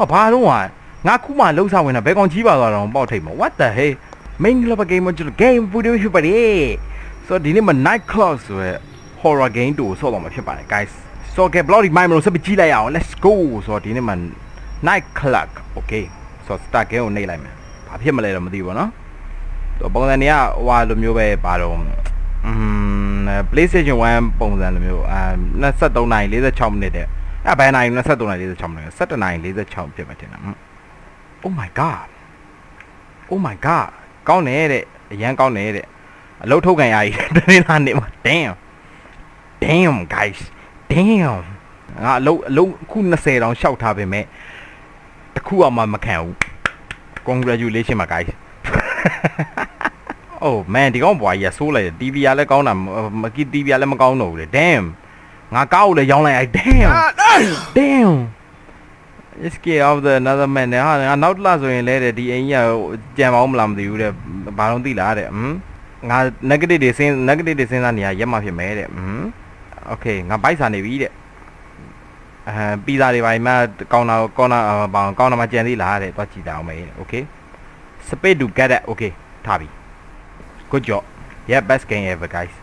ဟာဘာတော့ဟာငါခုမှလှုပ်ရှားဝင်တာဘယ်ကောင်ကြီးပါသွားတော့ပေါ့ထိတ်မ what the hey main club game ကျွန်တော် game video ဖြစ်ပါတယ်ဆိုတော့ဒီနေ့မှ night club ဆိုရယ် horror game တူဆော့တော့မှာဖြစ်ပါတယ် guys ဆိုတော့ bloody mind လို့ဆက်ပြီးကြည့်လိုက်ရအောင် let's go ဆိုတော့ဒီနေ့မှ night club okay ဆိုတော့ start game ကိုနှိပ်လိုက်မယ်ဘာဖြစ်မလဲတော့မသိဘူးဗောနော်တော့ပုံစံတွေကဟွာလိုမျိုးပဲပါတော့อืม PlayStation 1ပုံစံလိုမျိုးအာ23နိုင်46မိနစ်တဲ့ အဲ့ဘယ်နိုင်23နိုင်46မိနစ်17နိုင်46ဖြစ်မှတင်တာ Oh my god Oh my god ကောင်းတယ်တဲ့အရန်ကောင်းတယ်တဲ့အလုတ်ထုတ်ခံရည်တနေ့လာနေမှာ damn damn guys damn ငါအလုတ်အလုတ်ခု20တောင်ရှောက်ထားပေမဲ့တစ်ခုအမှမခံဘူး congratulation ပါ guys oh man ဒီကောင်ဘွားကြီးကဆိုးလိုက်တယ် TV ကလည်းကောင်းတာမကီ TV ကလည်းမကောင်းတော့ဘူးလေ damn ငါကောက်လည်းရောင်းလိုက်အဲ့ damn damn It's scare of the another man နဲ့ဟာငါနောက်တစ်လဆိုရင်လဲတဲ့ဒီအိမ်ကြီးကကြံမအောင်မလားမသိဘူးတဲ့ဘာလို့သိလားတဲ့ဟမ်ငါ negative တွေစဉ်း negative တွေစဉ်းစားနေရရက်မှဖြစ်မဲတဲ့ဟမ် okay ငါဘိုက်စာနေပြီတဲ့အဲပီဇာတွေပါမှကောင်းတာကောင်းတာဘာကောင်းတာမှကြံသေးလားတဲ့သွားကြည့်တာအောင်မဲတဲ့ okay space to get it okay ထားပြီ good job yeah best game ever guys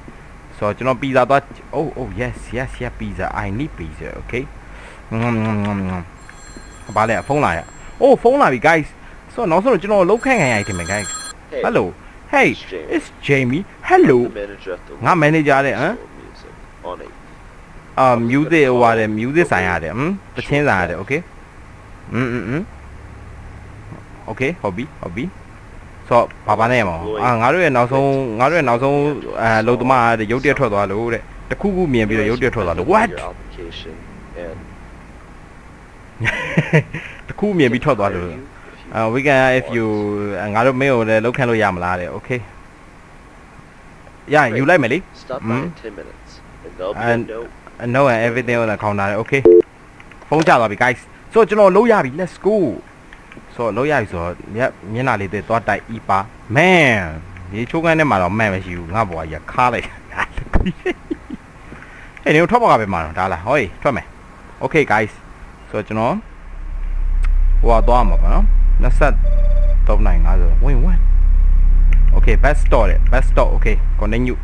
so ကျွန်တော်ပီဇာသွား oh oh yes yes yes pizza i need pizza okay ဘာလဲဖုန်းလာရ။ Oh ဖုန်းလာပြီ guys ။ဆိုတော့နောက်ဆုံးတော့ကျွန်တော်လောက်ခန့်ခံရည်တင်မယ် guys Hey, ။ Hello. Hey, it's Jamie. it's Jamie. Hello. The manager at the ငါ manager တဲ့ဟမ် Soul music on a အာ music ဟိုပါတယ် music ဆိုင်ရတယ်ဟမ်တချင်းဆိုင်ရတယ် okay อืมอืมอืม okay ဟုတ်ပြီဟုတ်ပြီ ဆိုတော့ဘာဘာနဲ့ရမအောင်အာငါတို့ရဲ့နောက်ဆုံးငါတို့ရဲ့နောက်ဆုံးအဲလုံသမားတဲ့ရုပ်တရက်ထွက်သွားလို့တဲ့တခုခုမြင်ပြီးတော့ရုပ်တရက်ထွက်သွားလို့ what your application and တခုမြင်ပြီးထွက်သွားလို့ hire you if you Uh, we can if you ငါတို့မင်းကိုလည်းလောက်ခံလို့ရမလားတဲ့ okay ရရင်ယူလိုက်မယ်လေ stop by Hmm? in 10 minutes and there'll be And- a note I know and everything on the counter တဲ့ okay ဖုန်းချသွားပြီ guys ဆိုတော့ကျွန်တော်လုံးရပြီ let's go ဆိုတော့လုံးရပြီဆိုတော့ညမျက်နှာလေးတွေသွားတိုက်ဤပါ man ဒီချိုးကန်းထဲမှာတော့ man မရှိဘူးငါဘွားကြီးခါလိုက်ဟဲ့နေထွက်ပါကပဲမှာတော့ဒါလားဟောထွက်မယ် okay guys ဆိုတော့ကျွန်တော်ဟိုသွားမှာပါနော်23နိုင်50ဝင်ဝင် okay best store တဲ့ best store okay continue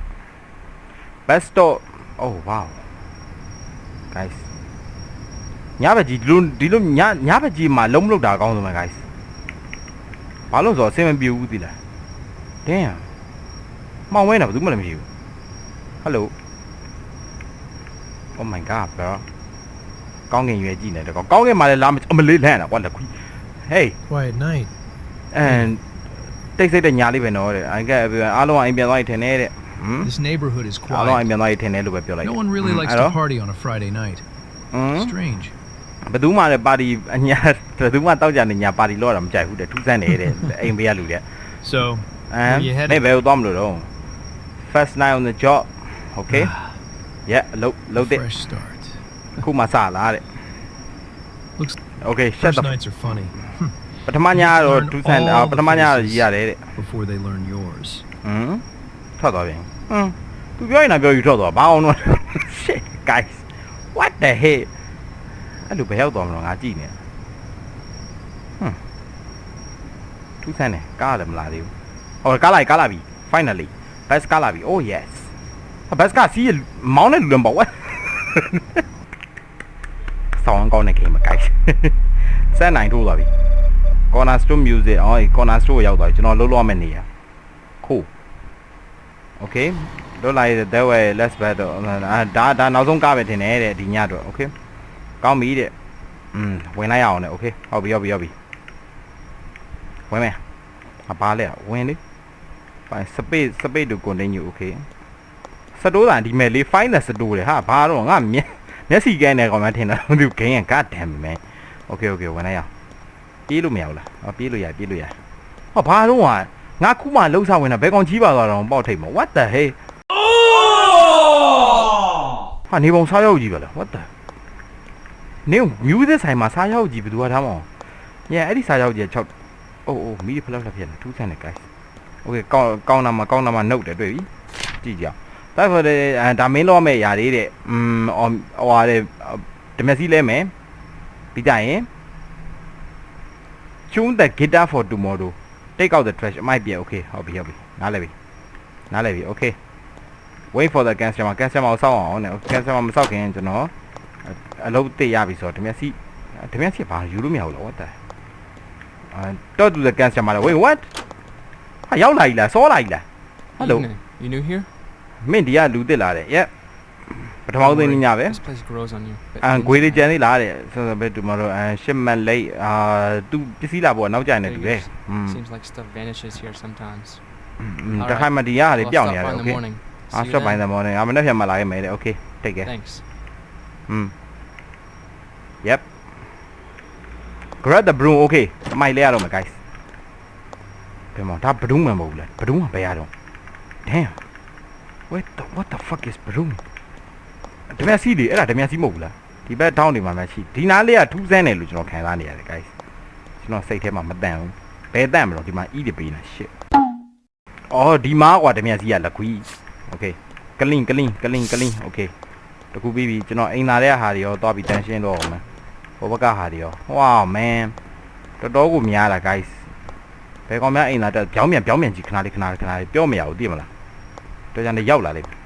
best store oh wow guys ညဘက်ကြီးဒီလိုဒီလိုညညဘက်ကြီးမှာလုံးမလုပ်တာအကောင်းဆုံးပဲ guys ဘာလို့ဆိုတော့အဆင်မပြေဘူးသီလား damn မောင်ဝဲတာဘာမှလည်းမရှိဘူး hello oh my god bro ကောင်းကင်ရွယ်ကြည့်နေတယ်ကောကောင်းကင်မှာလည်းလာမအမလေးလန့်တာကွာလက်ခွီ hey Quiet night. and တိတ်ဆိတ်တဲ့ညာလေးပဲနော်တဲ့ I get everyone အားလုံးကအိမ်ပြန်သွားရင်ထင်နေတဲ့ဟမ် This neighborhood is အားလုံးအိမ် quiet. ပြန်သွားရင်ထင်တယ်လို့ပဲပြောလိုက် No one really likes အဲ့ to တော့ party on a Friday night. ဟမ် Strange. ဘယ်သူမှလည်းပါတီအညာဘယ်သူမှတောက်ကြနေညာပါတီလို့ရတာမကြိုက်ဘူးတဲ့ထူးဆန်းနေတဲ့အိမ်ဘေးကလူတဲ့ So, အမ် Where you headed? နေဘယ်ကိုသွားမလို့တော့ first night on the job okay yeah လုတ်လုတ်တဲ့ fresh start. ခုမှစလာတဲ့ Looks okay shut first the nights are funny ပထမညကတော့ Learn ထူးဆန်း all အာ the ပထမညကတော့ faces. ကြီးရတယ်တဲ့ before they learn yours. ဟမ်ထွက်သွားပြန်ဟမ်သူပြောရင်တော့ပြောယူထွက်သွားဘာအောင်တော့ shit guys what the hell အဲ့လိုဘယ်ရောက်သွားမလို့ငါကြည့်နေဟမ်ထူးဆန်းတယ်ကားလည်းမလာသေးဘူးဟောကားလာပြီကားလာပြီ finally bus ကားလာပြီ oh yes bus ကစီးမောင်းတဲ့လူလည်းမပေါ့ what ဆောင်းကောင်းတဲ့ခင်မ guys ဆက်နိုင်ထိုးသွားပြီ corner store music အော် corner store ကိုရောက်သွားပြီကျွန်တော်လုံးလုံးရမယ့်နေရာ cool okay လို့လိုက်တဲ့ way let's battle အာဒါဒါနောက်ဆုံးကားပဲထင်တယ်တဲ့ဒီညတော့ okay ကောင်းပြီတဲ့อืมဝင်လိုက်ရအောင်တဲ့ okay ဟုတ်ပြီဟုတ်ပြီဟုတ်ပြီဝင်မယ်အပါလဲဝင်လေ fine space space to continue okay စတိုးတာဒီမဲ့လေး find the စတိုးတယ်ဟာဘာတော့ငါမျက်မျက်စိကဲနေကောင်မထင်တာမသိဘူး gain က god damn man okay okay ဝင်လိုက်ရအောင်ပြေးလို့မရဘူးလားဟောပြေးလို့ရပြေးလို့ရဟောဘာတော့ဟာငါခုမှလှုပ်ဆောင်ဝင်တာဘယ်ကောင်ကြီးပါသွားတော့ပေါက်ထိတ်မ what the hey ဟာနေပုံစားရောက်ကြီးပါလား what the နေမြူးသစ်ဆိုင်မှာစားရောက်ကြီးဘယ်သူကထားမအောင်ညအဲ့ဒီစားရောက်ကြီး6အိုးအိုးမီးဖလောက်လောက်ဖြစ်နေထူးဆန်းတယ် guys okay ကောင်းကောင်းနာမှာကောင်းနာမှာနှုတ်တယ်တွေ့ပြီကြည့်ကြအောင်ဒါဆိုတဲ့ဒါမင်းလောမဲ့ຢာလေးတဲ့อืมဟိုဟာတဲ့ဓမက်စီလဲမယ်ပြီးကြရင် tune the guitar for tomorrow take out the trash အမိုက်ပြေ okay ဟုတ်ပြီဟုတ်ပြီနားလည်ပြီနားလည်ပြီ okay wait for the customer customer ကိုစောင့်အောင်နဲ့ customer မစောင့်ခင်ကျွန်တော် အလုပ်တက်ရပြီဆိုတော့ဓမျက်စိဓမျက်စိဘာယူလို့မရဘူးလားဝတ်တာတော့သူကကန်ဆယ်မှာလား wait what ဟာရောက်လာပြီလားစောလာပြီလား hello you new here မင်းဒီကလူတက်လာတယ် yep ပထမဦးသိနေညပဲအန်ဂွေလေးကြံနေလားတဲ့ဆိုတော့ဘယ်သူမလို့အန်ရှစ်မန်လေးအာသူပစ္စည်းလာပေါ့နောက်ကြိုင်နေတူပဲ seems like stuff vanishes here sometimes တခါမှဒီရတယ်ပျောက်နေရတယ် okay အာ stop by the morning အမနေ့ပြန်မလာခဲ့မယ်တဲ့ okay take care thanks อืม yep grab the broom okay အမိုက်လဲရတော့မယ် guys ဘယ်မှာဒါဘဒုံးမှမဟုတ်ဘူးလားဘဒုံးကဘယ်ရတော့ damn what the what the fuck is broom ဓမြစီလေအဲ့ဒါဓမြစီမဟုတ်ဘူးလားဒီဘက် down နေမှာမရှိဒီနားလေးကထူးဆန်းတယ်လို့ကျွန်တော်ခံစားနေရတယ် guys ကျွန်တော်စိတ်ထဲမှာမတန်ဘူးဘယ်တန့်မလို့ဒီမှာ e တွေပေးနေ shit အော်ဒီမှာကွာဓမြစီကလက်ခွီး okay clean clean clean clean okay တခုပြီးပြီကျွန်တော်အိမ်သားတဲ့ဟာတွေရောသွားပြီးတန်ရှင်းတော့အောင်မယ် ဘောဘကဟာတွေရောဝါမန်တော်တော်ကိုများလာ guys ဘယ်ကောင်များအိမ်လာတက်ပြောင်းပြန်ပြောင်းပြန်ကြည့်ခဏလေးခဏလေးခဏလေးပြောမရဘူးသိမလားတော်ကြနေရောက်လာလိမ့်မယ်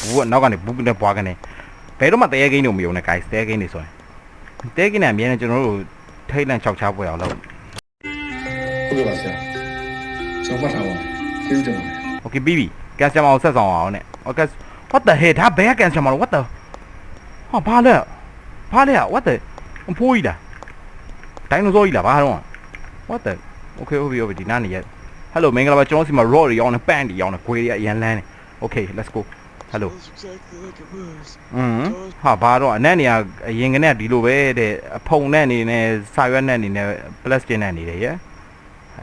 ဘူးကနောက်ကနေဘူးနဲ့ပွားကနေဘယ်တော့မှတဲကိန်းတို့မယုံနဲ့ guys တဲကိန်းတွေဆိုရင်တဲကိန်းနဲ့အမြဲတမ်းကျွန်တော်တို့ထိတ်လန့်ချောက်ချားပွဲအောင်လုပ်ဟုတ်ကဲ့ပါဆရာကျွန်တော်မှတ်ထားပါကျေးဇူးတင်ပါတယ် Okay ပြီးပြီကန်ဆယ်မအောင်ဆက်ဆောင်အောင်နဲ့ Okay what the hell ဒါဘယ်ကန်ဆယ်မလို့ what the ဟာဘာလဲဘာလဲ what the အဖိုးကြီးလားဒိုင်နိုဆောကြီးလားဘာတော့ what the okay ဟုတ်ပြီဟုတ်ပြီဒီနားနေရ hello မင်္ဂလာပါကျွန်တော်စီမှာ raw တွေရောင်းနေ pan တွေရောင်းနေ grey တွေအရန်လန်းနေ okay let's go hello อืมဟာဘာတော့အနက်နေရအရင်ကနဲ့ဒီလိုပဲတဲ့အဖုံနဲ့နေနဲ့စာရွက်နဲ့နေနဲ့ plastic နဲ့နေတယ်ရဲ့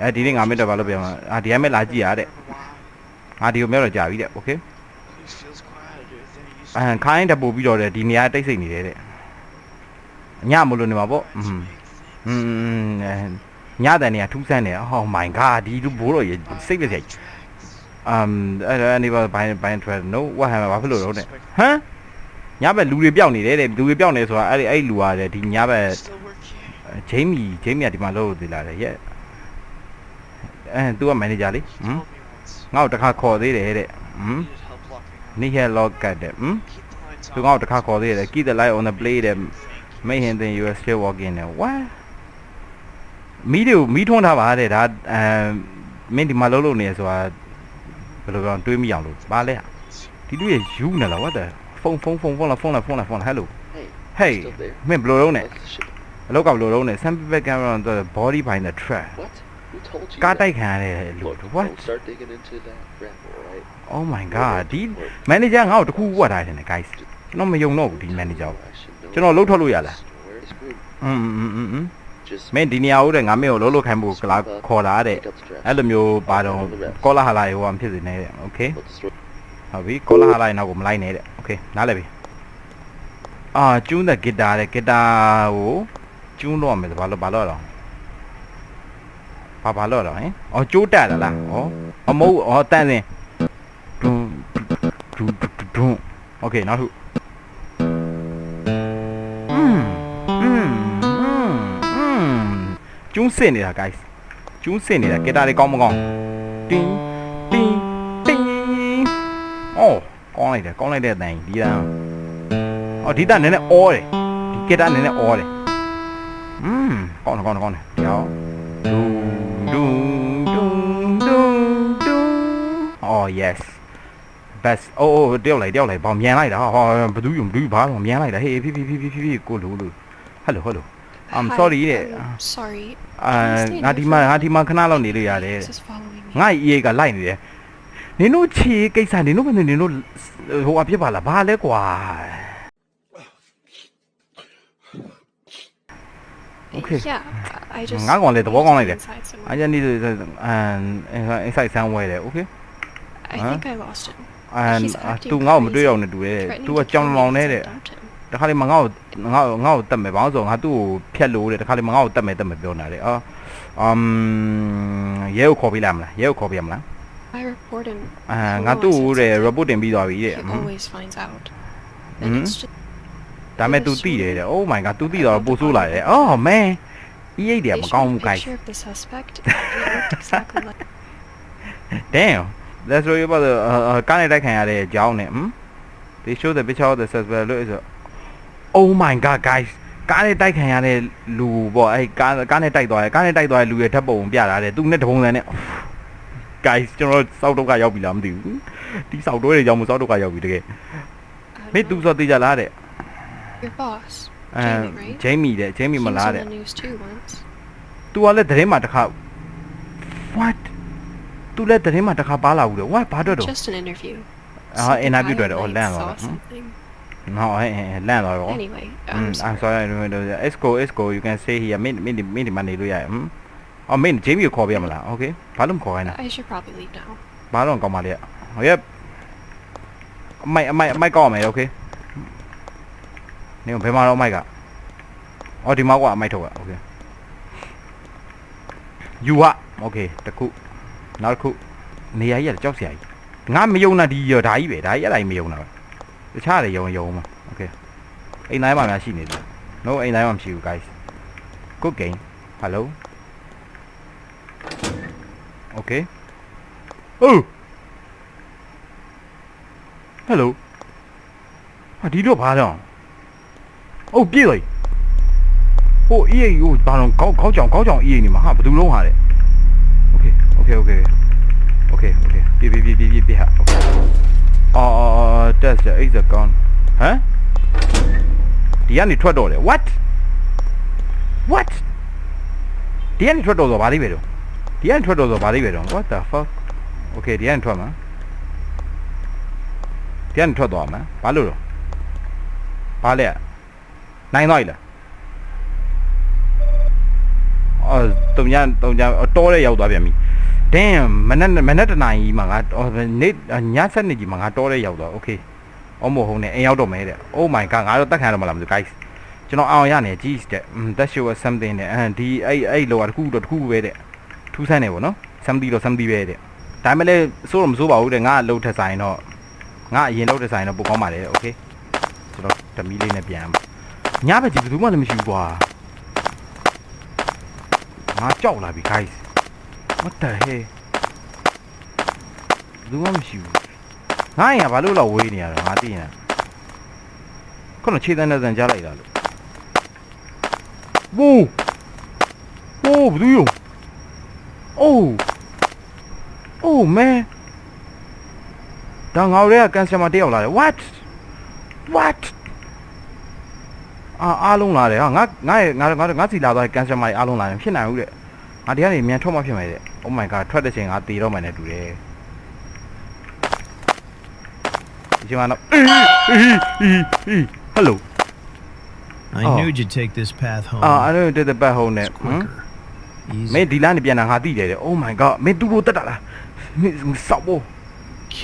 အဲဒီနေ့ငါမင်းတော့ဘာလို့ပြောမှာအာဒီကမဲ့လာကြည့်ရတဲ့ငါဒီကိုမဲ့တော့ကြာပြီတဲ့ okay အဟန်ခိုင်းတပူပြီးတော့တဲ့ဒီနေရာတိတ်ဆိတ်နေတယ်တဲ့ ညမလို့နေမှာပေါ့อืมอืมညတဲ့နေရာထူးဆန်းတယ် oh my god ဒီလူဘိုးတော့ရစိတ်ပြည့်စိတ် um အဲ့ဒါနေပါဘိုင်းဘိုင်း trail no what happened ဘာဖြစ်လို့တော့တဲ့ဟမ်ညဘက်လူတွေပြောက်နေတယ်တဲ့လူတွေပြောက်နေဆိုတာအဲ့ဒီအဲ့လူကတဲ့ဒီညဘက် Still work here. ဂျိမ်းမီဂျိမ်းမီကဒီမှာလို့သေးလာတယ်ရဲ့အဲ तू က manager လေဟမ် Told me once. ငါ့ကိုတစ်ခါခေါ်သေးတယ်တဲ့ဟမ် Needed help locking on. နေရလော့ကတ်တဲ့ဟမ် Keep the lights သူ on. ငါ့ကိုတစ်ခါခေါ်သေးတယ် keep the light on the plate တဲ့ make him think you are still walking တဲ့ what မီးတွေကိုမီးထွန်းထားပါတဲ့ဒါအဲမင်းဒီမှာလုံးလုံးနေဆိုတာဘယ်လိုပြောတွေးမိအောင်လို့ပါလဲဒီလူရဲ့ယူနေလား what the ဖုန်းဖုန်းဖုန်းဖုန်းလာဖုန်းလာဖုန်းလာဖုန်းလာ hello Hey, hey still there? မင်းဘယ်လိုလုပ်နေ What's the shit? အလောက်ကဘယ်လိုလုပ်နေ some people camera on the body behind the track What? Who told you ကား that? တိုက်ခံရတဲ့လူ Look, what don't start digging into that rabbit hole, right? oh my We're god going ဒီ to work. manager ငါ့ကိုတခုဝတ်ထားတယ်နဲ့ guys ကျွန်တော်မယုံတော့ဘူးဒီ manager ကို I should know ကျွန်တော်လှုပ်ထွက်လို့ရလား Where is Groot? อืมอืมอืมอืม Just မင်းဒီနေရာဦးတဲ့ငါမင်းကိုလှုပ်လှုပ်ခိုင်းဖို့ကလာခေါ်လာတဲ့ pick up the straps. အဲ့လိုမျိုးပါတော့ကောလာဟာလာရောမဖြစ်စေနဲ့တဲ့ okay Let the story ဟုတ်ပြီကောလာဟာလာရင်တော့ကိုမလိုက်နဲ့တဲ့ okay နားလည်ပြီအာကျူးတဲ့ဂီတာတဲ့ဂီတာကိုကျူးတော့မယ်ဘာလို့ဘာလို့တော့ဘာဘာလို့တော့ဟင်အော်ကျိုးတက်လာလားဩအမဟုတ်ဩတန်းစင်ဒွန်းဒွန်းဒွန်း okay နောက်ထုอื ကျူးစင်နေတာ guys ကျူးစင်နေတာဂီတာတွေကောင်းမကောင်းတင်းတင်းတင်းအော်ကောင်းလိုက်တယ်ကောင်းလိုက်တဲ့အတိုင်းဒီတန်းအော်ဒီတန်းနည်းနည်းအောတယ်ဒီဂီတာနည်းနည်းအောတယ်อืมကောင်းတယ်ကောင်းတယ်ကောင်းတယ်ကြောက်ဒူဒူဒူဒူအော် yes best အိုးအိုးတယောက်လိုက်တယောက်လိုက်ဘောင်မြန်လိုက်တာဟောဘသူယူဘသူဘာတော့မြန်လိုက်တာဟေးဖိဖိဖိဖိဖိကိုလူလူ hello hello i'm Hi, sorry တဲ့ I'm sorry. အာငါဒီမှာငါဒီမှာခဏလောက်နေလို့ရတယ် This is following me. ငါအေးကလိုက်နေတယ်နင်တို့ချီကိစ္စနင်တို့မနင်တို့ဟိုအပြစ်ပါလားဘာလဲကွာ Okay. Yeah, I just. ငါကောင်လေသဘောကောင်းလိုက်တယ် inside somewhere. အကြနေအန် inside somewhere တဲ့ okay I huh? think I lost him. အန် He's acting သူငါ့ကိုမတွေ့ crazy, တော့နဲ့တူတယ် threatening သူ to ကကြောင် kill me လောင် if နေ I တဲ့ dumped him. တခါလေမငါ့ကိုငါ့ကိုငါ့ကိုတတ်မယ်ဘာလို့ဆိုငါသူ့ကိုဖြတ်လို့တဲ့တခါလေမငါ့ကိုတတ်မယ်တတ်မယ်ပြောနေတာလေအော်အမ်ရဲကိုခေါ်ပြလိုက်မလားရဲကိုခေါ်ပြမလား I report him. အာ for ငါသူ့ once ကို it's တဲ့ okay. report တင်ပြီးသွားပြီတဲ့ He ဟမ် always finds out. Mhm. And it's just ဒါမဲ့ तू သိတယ်တဲ့ Oh my god तू သိတော့ပို့ဆိုးလာတယ် Oh man E8 တွေက They မ showed ကောင်း a ဘူး guys picture of the suspect. and It looked exactly like. damn let's show you about the ကားနဲ့တိုက်ခံရတဲ့အကြောင်းနဲ့ဟမ် they show the picture of the suspect လို့ဆို oh my god guys ကားနဲ့တိုက်ခံရတဲ့လူပေါ့အဲကားကားနဲ့တိုက်သွားတယ်ကားနဲ့တိုက်သွားတဲ့လူရဲ့ဓာတ်ပုံပြတာတဲ့သူနဲ့တပုံစံနဲ့ guys ကျွန်တော်စောက်တော့ကရောက်ပြီလားမသိဘူးဒီစောက်တော့တွေကြောင့်မစောက်တော့ကရောက်ပြီတကယ် I don't မင်းသူ know. ဆိုသေးကြလားတဲ့ Your boss. အဲ Jamie, right? ဂျိမ်းမီတဲ့ဂျိမ်းမီ He မ was လား on တဲ့ the news too once. तू ကလည်းသတင်းမှာတစ်ခါ what तू လည်းသတင်းမှာတစ်ခါပါလာဘူးတဲ့ what ဘာတော့တော့ Just an interview. အာ Some interview guy တွေ့တယ်ဟော like လန့်သွား saw တာ ဟမ် something. ဟောဟဲ့ဟဲ့လန့်သွားတော့ Anyway, อืม I'm I'm sorry. sorry Esco Esco you can say here မင်းမင်းမင်းဒီမှာနေလို့ရတယ်ဟမ်အော်မင်းဂျိမ်းမီကိုခေါ်ပြရမလား okay ဘာလို့မခေါ်ခိုင်းတာ I should probably leave now. ဘာလို့ကောင်းပါလဲဟိုရအမိုက်အမိုက်အမိုက်ကောက်ရမယ် okay နေဘယ်မှာတော့အမိုက်ကအော်ဒီမှာကအမိုက်ထုတ်ရ okay you ဟာ okay တခုနောက်တစ်ခုနေရာကြီးကကြောက်စရာကြီးငါမယုံတာဒီရောဒါ တာပဲတခြားတွေယုံယုံမှာ okay အိမ်တိုင်းမှာများရှိနေတယ် no အိမ်တိုင်းမှာမရှိဘူး guys good game hello okay oh hello ဟာဒီတော့ဘာတော့အိုးပြေးလိုက်ဟိုအေးဟိုဘာတော့ကောက်ကောက်ကြောင်ကောက်ကြောင်အေးနေမှာဟာဘယ်သူလုံးဟာတဲ့ okay okay okay okay okay ပြေးပြေးပြေးပြေးပြေးပြေးဟာ okay အော်အော်အော် test the exit gun ဟမ်ဒီကနေထွက်တော့တယ် what what ဒီကနေထွက်တော့ဆိုဘာလေးပဲတော့ဒီကနေထွက်တော့ဆိုဘာလေးပဲတော့ what the fuck okay ဒီကနေထွက်မှာဒီကနေထွက်သွားမှာဘာလို့တော့ဘာလဲနိုင်သွားပြီလားအော်တုံညာတုံညာတော့တဲ့ရောက်သွားပြန်ပြီ damn မနက်မနက်တနာကြီးမှာငါအော်နေ့ည7နှစ်ကြီးမှာငါတော့တဲ့ရောက်သွား okay အော်မို့ဟုံးနေအိမ်ရောက်တော့မယ်တဲ့ oh my god ငါတော့တက်ခံရတော့မလားမသိဘူး guys ကျွန်တော်အောင်ရနေကြီးတဲ့ mm, that show us something တဲ့အဲဒီအဲ့အဲ့လောကတစ်ခုတော့တစ်ခုပဲတဲ့ထူးဆန်းနေပေါ့နော် something တော့ something ပဲတဲ့ဒါပေမဲ့လည်းစိုးတော့မစိုးပါဘူးတဲ့ငါအလုပ်ထက်ဆိုင်တော့ငါအရင်လုပ်ထက်ဆိုင်တော့ပိုကောင်းပါလေတဲ့ okay ကျွန်တော်တမီးလေးနဲ့ပြန်ညဘက်ကြီးဘယ်သူမှလည်းမရှိဘူးကွာငါကြောက်လာပြီ guys what the hell ဘယ်သူမှမရှိဘူးငါရင်ကဘာလို့လောက်ဝေးနေရတော့ငါသိရင်ခုနခြေတန်းနဲ့တန်းကြားလိုက်တာလို့ဝိုးဝိုးဘယ်သူယုံအိုးအိုးမဲဒါငါတို့ကကန်ဆယ်မတယောက်လာတယ် what what အာအားလုံးလာတယ်ဟာငါငါရဲ့ငါငါငါစီလာသွားကန်ဆယ်မအားလုံးလာတယ်ဖြစ်နိုင်ဘူးတဲ့ ငါဒီကနေမြန်ထွက်မှဖြစ်မယ်တဲ့ oh my god ထွက်တဲ့ချိန်ငါတည်တော့မှလည်းတူတယ်ဒီချိန်မှာတော့အေးအေးအေးအေး hello I Oh. knew you'd take this path home. အာ I don't did the back home နဲ့ it's ဟမ် quicker. Easy. မင်းဒီလမ်းနေပြန်တာငါသိတယ်တဲ့ Oh my god မင်းသူ့ကိုတက်တာလားမင်းစောက်ဖို့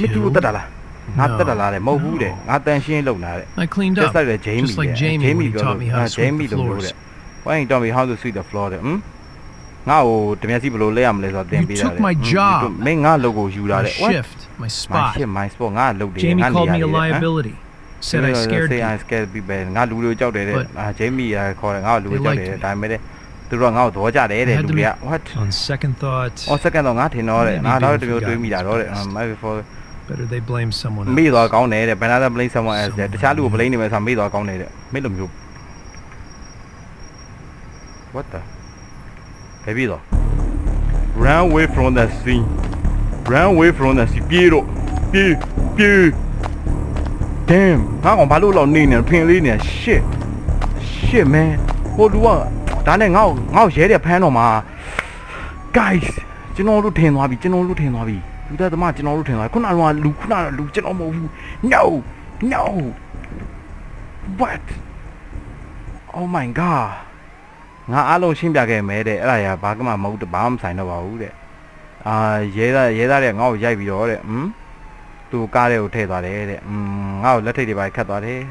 မင်းသူ့ကိုတက်တာလားငါတက်တာလားတဲ့မဟုတ်ဘူးတဲ့ငါတန်ရှင်းလုံတာတဲ့ I cleaned just up. like the Jamie Just like တဲ့ Jamie when he ပြော taught me how အာ to sweep Jamie the လိုမျိုး floors. တဲ့ Why you tell me how to sweep the floor တဲ့ဟမ် ငါ့ကိုတမျက်စိဘယ်လိုလဲရမလဲဆိုတော့သင် You ပေးတာ took တဲ့ my ဟမ် job. မင်းငါလုပ်ကိုယူတာ My တဲ့ What shift, my my spot. shit my spot ငါလုပ်တယ် Jamie ငါနေ called ရ me တ a ယ်ဟမ် liability. Said I scared say I people. scared people ငါလူတွေကိုကြောက်တယ်တဲ့ But အာ Jamie ကခေါ်တယ်ငါ့ကိုလူတွေ they ကြောက် liked တယ် me. ဒါပေမဲ့တဲ့သူတို့ကငါ့ကိုသဘောကျတယ်တဲ့ I had လူ to တွေက make- what On second thought, အော်စက္ကန့်တော့ငါထင်တော့တဲ့ Maybe ငါတော့ doing တမျိုး for တွေးမိတာတော့တဲ့ guidance is maybe for better they blame someone မေ့ else. သွားကောင်းတယ်တဲ့ဘယ်နာ blame someone else တဲ့ Someone တခြားလူကို blame နေမယ်ဆိုမေ့သွားကောင်းတယ်တဲ့မေ့လို့မျိုး what the ဘယ်ပြီးတော့ run away from the scene run away from the scene ပြေးတော့ပြေးပြေး damn ငါကောင်ဘာလို့လောက်နေနေထင်လေးနေ shit shit man ဟိုလူကဒါနဲ့ငါ့ကိုငါ့ကိုရဲတယ်ဖမ်းတော့မှာ guys ကျွန်တော်တို့ထင်သွားပြီကျွန်တော်တို့ထင်သွားပြီလူသားသမားကျွန်တော်တို့ထင်သွားပြီခုနကတော့လူခုနကလူကျွန်တော်မဟုတ်ဘူး no no what oh my god ငါအားလုံးရှင်းပြခဲ့မယ်တဲ့အဲ့ဒါရဘာကမှမဟုတ်ဘာမှမဆိုင်တော့ပါဘူးတဲ့အာရဲသားရဲသားတဲ့ငါ့ကိုရိုက်ပြီးတော့တဲ့ဟမ်သူကားတဲ့ကိုထည့်သွားတယ်တဲ့อืมငါ့ကိုလက်ထိပ်တွေပါခတ်သွားတယ်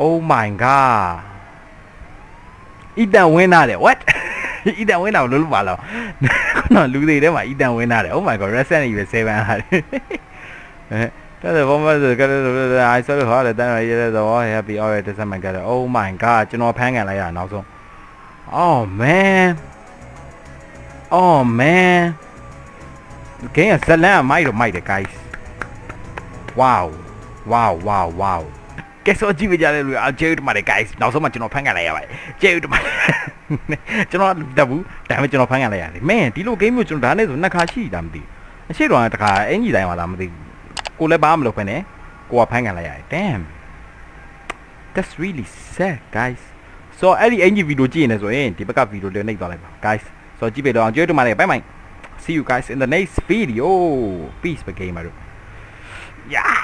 oh my god အီတန်ဝင်းသားတဲ့ what အီတန်ဝင်းသားကိုလို့လို့ပါလားခုနကလူတွေထဲမှာအီတန်ဝင်းသားတဲ့ oh my god resident evil 7ဟာတဲ့အဲတဲ့ဘောမစကတဲ့ I saw the hard that I had the all happy all right this my god oh my god ကျွန်တော်ဖမ်းခံလိုက်ရအောင်နောက်ဆုံး Oh man Oh man ဂိမ်းကဇလန်ကမိုက်တော့မိုက်တယ် guys Wow Wow wow wow ကဲဆိုကြည့်ကြတယ်လို့အကျေးတမတယ် guys နောက်ဆုံးမှကျွန်တော်ဖန်ကန်လိုက်ရပါတယ်ကျေးတမတယ်ကျွန်တော်တက်ဘူးဒါပေမဲ့ကျွန်တော်ဖန်ကန်လိုက်ရတယ်မင်းဒီလို game မျိုးကျွန်တော်ဒါနဲ့ဆိုနှစ်ခါရှိတာမသိဘူးအရှိတော်ကတခါအင်ကြီးတိုင်းမှာလာမသိဘူးကိုလည်းဘာမှမလုပ်ဖ ೇನೆ ကိုကဖန်ကန်လိုက်ရတယ် damn That's really sad guys so အဲ့ဒီအင်ကြီးဗီဒီယိုကြည့်နေဆိုရင်ဒီဘက်ကဗီဒီယိုလေးနှိပ်သွားလိုက်ပါ guys so ကြည့်ပေးတော့အောင်ကျေးဇူးတင်ပါတယ် bye bye see you guys in the next video peace ပဲ gamer တို့ yeah